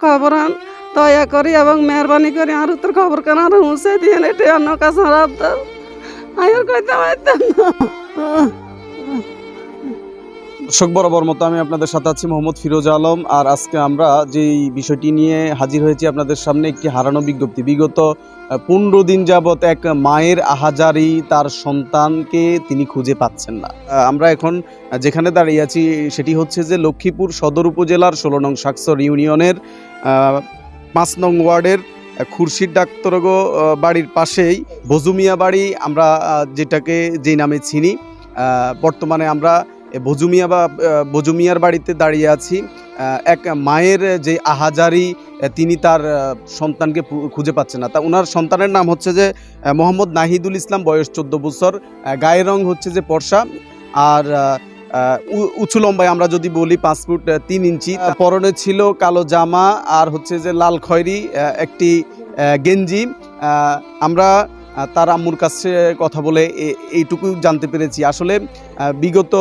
খবর আন দয়া করি এবং মেহরবানি করি আর তোর খবর কেন আর হুঁসে দিয়ে নেটে অন্য কাছে দাও আয়ার কইতে পারতাম না। দর্শক বরাবর মতো আমি আপনাদের সাথে আছি মোহাম্মদ ফিরোজ আলম। আর আজকে আমরা যেই বিষয়টি নিয়ে হাজির হয়েছি আপনাদের সামনে একটি হারানো বিজ্ঞপ্তি। বিগত পনেরো দিন যাবৎ এক মায়ের আহাজারি তার সন্তানকে তিনি খুঁজে পাচ্ছেন না। আমরা এখন যেখানে দাঁড়িয়ে আছি সেটি হচ্ছে যে লক্ষ্মীপুর সদর উপজেলার ষোলো নং সাকসর ইউনিয়নের পাঁচ নং ওয়ার্ডের খুরশিদ ডাক্তরগো বাড়ির পাশেই বজুমিয়া বাড়ি আমরা যেটাকে যেই নামে চিনি বর্তমানে আমরা বজুমিয়া বা বজুমিয়ার বাড়িতে দাঁড়িয়ে আছি। এক মায়ের যে আহাজারি তিনি তার সন্তানকে খুঁজে পাচ্ছে না। তা ওনার সন্তানের নাম হচ্ছে যে মোহাম্মদ নাহিদুল ইসলাম, বয়স চোদ্দ বছর। গায়ের রং হচ্ছে যে পর্ষা আর উঁচু লম্বায় আমরা যদি বলি পাঁচ ফুট তিন ইঞ্চি। পরনে ছিল কালো জামা, আর হচ্ছে যে লাল খয়েরি একটি গেঞ্জি। আমরা তার আম্মুর কাছে কথা বলে এইটুকু জানতে পেরেছি। আসলে বিগত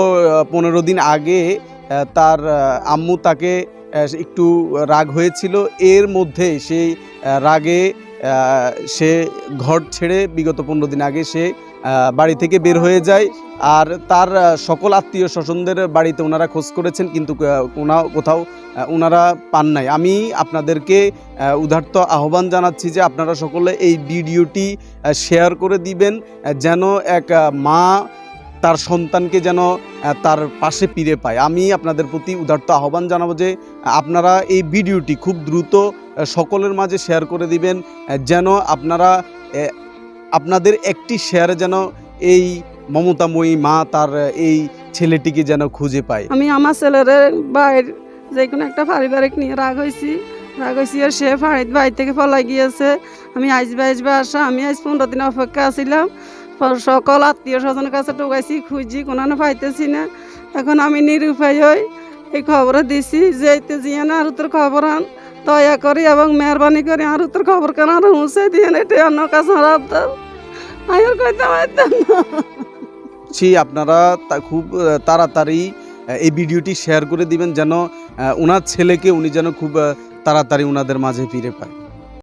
পনেরো দিন আগে তার আম্মু তাকে একটু রাগ হয়েছিল। এর মধ্যে সেই রাগে সে ঘর ছেড়ে বিগত পনেরো দিন আগে সে বাড়ি থেকে বের হয়ে যায়। আর তার সকল আত্মীয় স্বজনদের বাড়িতে ওনারা খোঁজ করেছেন, কিন্তু কোথাও ওনারা পান নাই। আমি আপনাদেরকে উদার্ত আহ্বান জানাচ্ছি যে আপনারা সকলে এই ভিডিওটি শেয়ার করে দিবেন যেন এক মা তার সন্তানকে যেন তার পাশে ফিরে পায়। আমি আপনাদের প্রতি উদার্ত আহ্বান জানাব যে, আপনারা এই ভিডিওটি খুব দ্রুত সকলের মাঝে শেয়ার করে দিবেন যেন আপনারা আপনাদের একটি শেয়ারে যেন এই মমতাময়ী মা তার, এই ছেলেটিকে যেন খুঁজে পায়। আমি আমার ছেলের বাইর যে কোনো একটা পারিবারিক নিয়ে রাগ হয়েছি। রাগ হয়েছি আর সে বাড়ির বাড়ি থেকে পলাই গিয়েছে। আমি আসবে আসবে আসা, আমি আজ পনেরো দিন অপেক্ষা আছিলাম। সকল আত্মীয় স্বজনের কাছে টোকাইছি খুঁজি কোনো পাইতেছি না। এখন আমি নিরুপায় হই, এই খবর দিছি যে এতে না আর তোর খবর আন, দয়া করি এবং মেহরবানি করি, আর তোর খবর কেন আর হুঁসে দিয়ে এটি অন্য কাছে রাখতাম আয়ার কইতে পারতাম না। ছি, আপনারা খুব তাড়াতাড়ি এই ভিডিওটি শেয়ার করে দিবেন যেন ওনার ছেলেকে উনি যেন খুব তাড়াতাড়ি ওনাদের মাঝে ফিরে পায়।